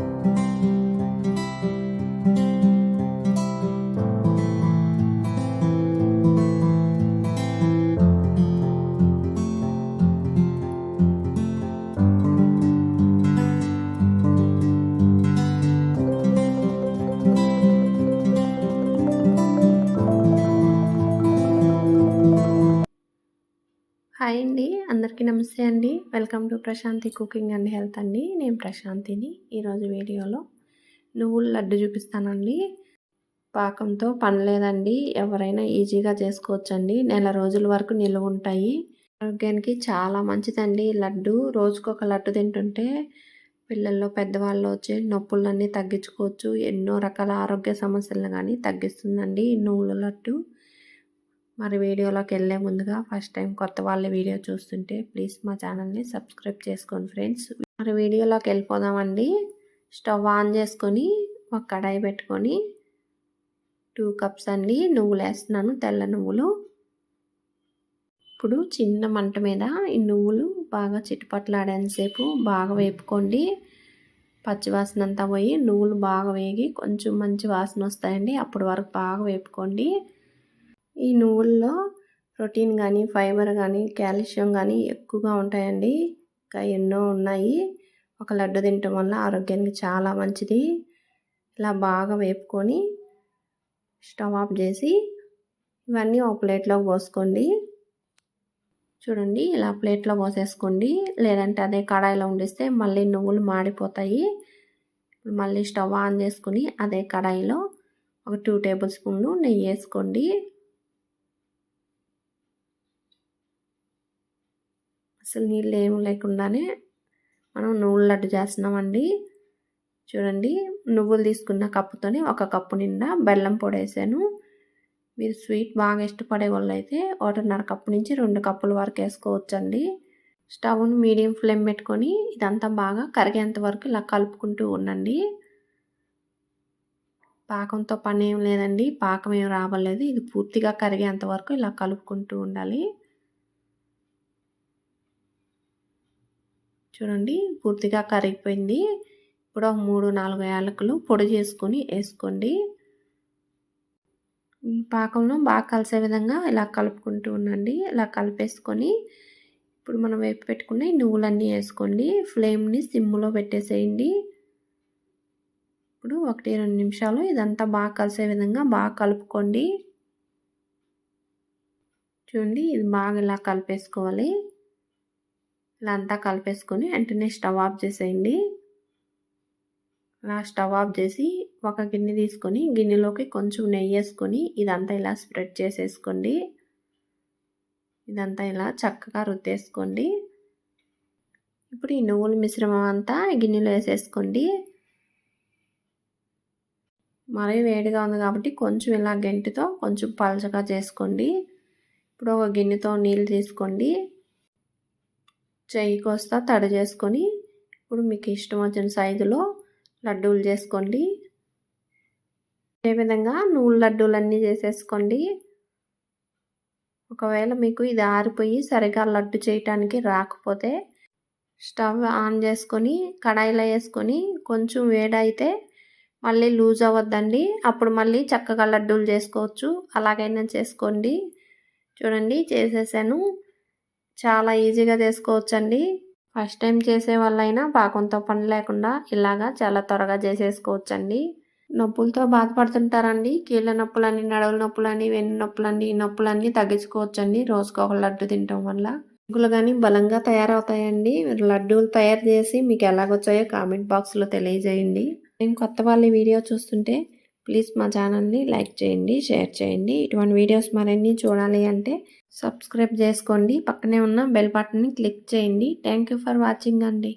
Thank you. Hi అండి అందరికీ నమస్తే అండి. Welcome to Prashanti cooking and health అండి. నేను ప్రశాంతిని. ఈరోజు వీడియోలో నువ్వుల లడ్డు చూపిస్తానండి. పాకంతో పని లేదండి ఎవరైనా ఈజీగా చేసుకోవచ్చండి. నెల రోజుల వరకు నిల్వ ఉంటాయి. ఆరోగ్యానికి చాలా మంచిదండి లడ్డు. రోజుకొక లడ్డు తింటుంటే పిల్లల్లో పెద్దవాళ్ళు వచ్చే నొప్పులన్నీ తగ్గించుకోవచ్చు. ఎన్నో రకాల ఆరోగ్య సమస్యలను కానీ తగ్గిస్తుందండి నువ్వుల లడ్డు. మరి వీడియోలోకి వెళ్ళే ముందుగా ఫస్ట్ టైం కొత్త వాళ్ళ వీడియో చూస్తుంటే ప్లీజ్ మా ఛానల్ని సబ్స్క్రైబ్ చేసుకోండి ఫ్రెండ్స్. మరి వీడియోలోకి వెళ్ళిపోదామండి. స్టవ్ ఆన్ చేసుకొని ఒక కడాయి పెట్టుకొని టూ కప్స్ అండి నువ్వులు వేస్తున్నాను తెల్ల నువ్వులు. ఇప్పుడు చిన్న మంట మీద ఈ నువ్వులు బాగా చిట్టుపట్లాడేంతసేపు బాగా వేపుకోండి. పచ్చివాసన అంతా పోయి నువ్వులు బాగా వేగి కొంచెం మంచి వాసన వస్తాయండి. అప్పటి వరకు బాగా వేపుకోండి. ఈ నువ్వుల్లో ప్రోటీన్ కానీ ఫైబర్ కానీ కాల్షియం కానీ ఎక్కువగా ఉంటాయండి. ఇంకా ఎన్నో ఉన్నాయి. ఒక లడ్డు తినటం వల్ల ఆరోగ్యానికి చాలా మంచిది. ఇలా బాగా వేపుకొని స్టవ్ ఆఫ్ చేసి ఇవన్నీ ఒక ప్లేట్లో పోసుకోండి. చూడండి ఇలా ప్లేట్లో పోసేసుకోండి. లేదంటే అదే కడాయిలో ఉండిస్తే మళ్ళీ నువ్వులు మాడిపోతాయి. మళ్ళీ స్టవ్ ఆన్ చేసుకుని అదే కడాయిలో ఒక టూ టేబుల్ స్పూన్లు నెయ్యి వేసుకోండి. అసలు నీళ్ళు ఏమి లేకుండానే మనం నువ్వుల లడ్డు చేస్తున్నామండి. చూడండి నువ్వులు తీసుకున్న కప్పుతోనే ఒక కప్పు నిండా బెల్లం పొడి వేసాను. మీరు స్వీట్ బాగా ఇష్టపడే వాళ్ళు అయితే ఒకటిన్నర కప్పు నుంచి రెండు కప్పుల వరకు వేసుకోవచ్చండి. స్టవ్ను మీడియం ఫ్లేమ్ పెట్టుకొని ఇదంతా బాగా కరిగేంత వరకు ఇలా కలుపుకుంటూ ఉండండి. పాకంతో పని ఏం లేదండి. పాకం ఏం రావలేదు ఇది పూర్తిగా కరిగేంత వరకు ఇలా కలుపుకుంటూ ఉండాలి. చూడండి పూర్తిగా కరిగిపోయింది. ఇప్పుడు ఒక మూడు నాలుగు యాలకులు పొడి చేసుకొని వేసుకోండి. పాకంలో బాగా కలిసే విధంగా ఇలా కలుపుకుంటూ ఉండండి. ఇలా కలిపేసుకొని ఇప్పుడు మనం వేపు పెట్టుకున్న నువ్వులన్నీ వేసుకోండి. ఫ్లేమ్ని సిమ్లో పెట్టేసేయండి. ఇప్పుడు ఒకటి రెండు నిమిషాలు ఇదంతా బాగా కలిసే విధంగా బాగా కలుపుకోండి. చూడండి ఇది బాగా ఇలా కలిపేసుకోవాలి. ఇలా అంతా కలిపేసుకొని వెంటనే స్టవ్ ఆఫ్ చేసేయండి. అలా స్టవ్ ఆఫ్ చేసి ఒక గిన్నె తీసుకొని గిన్నెలోకి కొంచెం నెయ్యి వేసుకొని ఇదంతా ఇలా స్ప్రెడ్ చేసేసుకోండి. ఇదంతా ఇలా చక్కగా రుద్దేసుకోండి. ఇప్పుడు ఈ నువ్వుల మిశ్రమం అంతా గిన్నెలో వేసేసుకోండి. మరీ వేడిగా ఉంది కాబట్టి కొంచెం ఇలా గెంటితో కొంచెం పలచగా చేసుకోండి. ఇప్పుడు ఒక గిన్నెతో నీళ్ళు తీసుకోండి. చెయ్యి కోస్తా తడి చేసుకొని ఇప్పుడు మీకు ఇష్టం వచ్చిన సైజులో లడ్డూలు చేసుకోండి. అదేవిధంగా నూలు లడ్డూలన్నీ చేసేసుకోండి. ఒకవేళ మీకు ఇది ఆరిపోయి సరిగా లడ్డు చేయటానికి రాకపోతే స్టవ్ ఆన్ చేసుకొని కడాయిలో వేసుకొని కొంచెం వేడైతే మళ్ళీ లూజ్ అవ్వద్దండి. అప్పుడు మళ్ళీ చక్కగా లడ్డూలు చేసుకోవచ్చు. అలాగైనా చేసుకోండి. చూడండి చేసేసాను. చాలా ఈజీగా చేసుకోవచ్చండి. ఫస్ట్ టైం చేసే వాళ్ళైనా పాకంతో పని లేకుండా ఇలాగా చాలా త్వరగా చేసేసుకోవచ్చండి. నొప్పులతో బాధపడుతుంటారండి. కీళ్ళ నొప్పులని నడువుల నొప్పులని వెన్ను నొప్పులని ఈ నొప్పులన్నీ తగ్గించుకోవచ్చండి రోజుకు ఒక లడ్డు తినటం వల్ల. ముగ్గులు కానీ బలంగా తయారవుతాయండి. లడ్డూలు తయారు చేసి మీకు ఎలాగొచ్చాయో కామెంట్ బాక్స్లో తెలియజేయండి. నేను కొత్త వాళ్ళ వీడియో చూస్తుంటే ప్లీజ్ మా ఛానల్ని లైక్ చేయండి షేర్ చేయండి. ఇటువంటి వీడియోస్ మరిన్ని చూడాలి అంటే సబ్స్క్రైబ్ చేసుకోండి. పక్కనే ఉన్న బెల్ బటన్ని క్లిక్ చేయండి. థ్యాంక్ యూ ఫర్ వాచింగ్ అండి.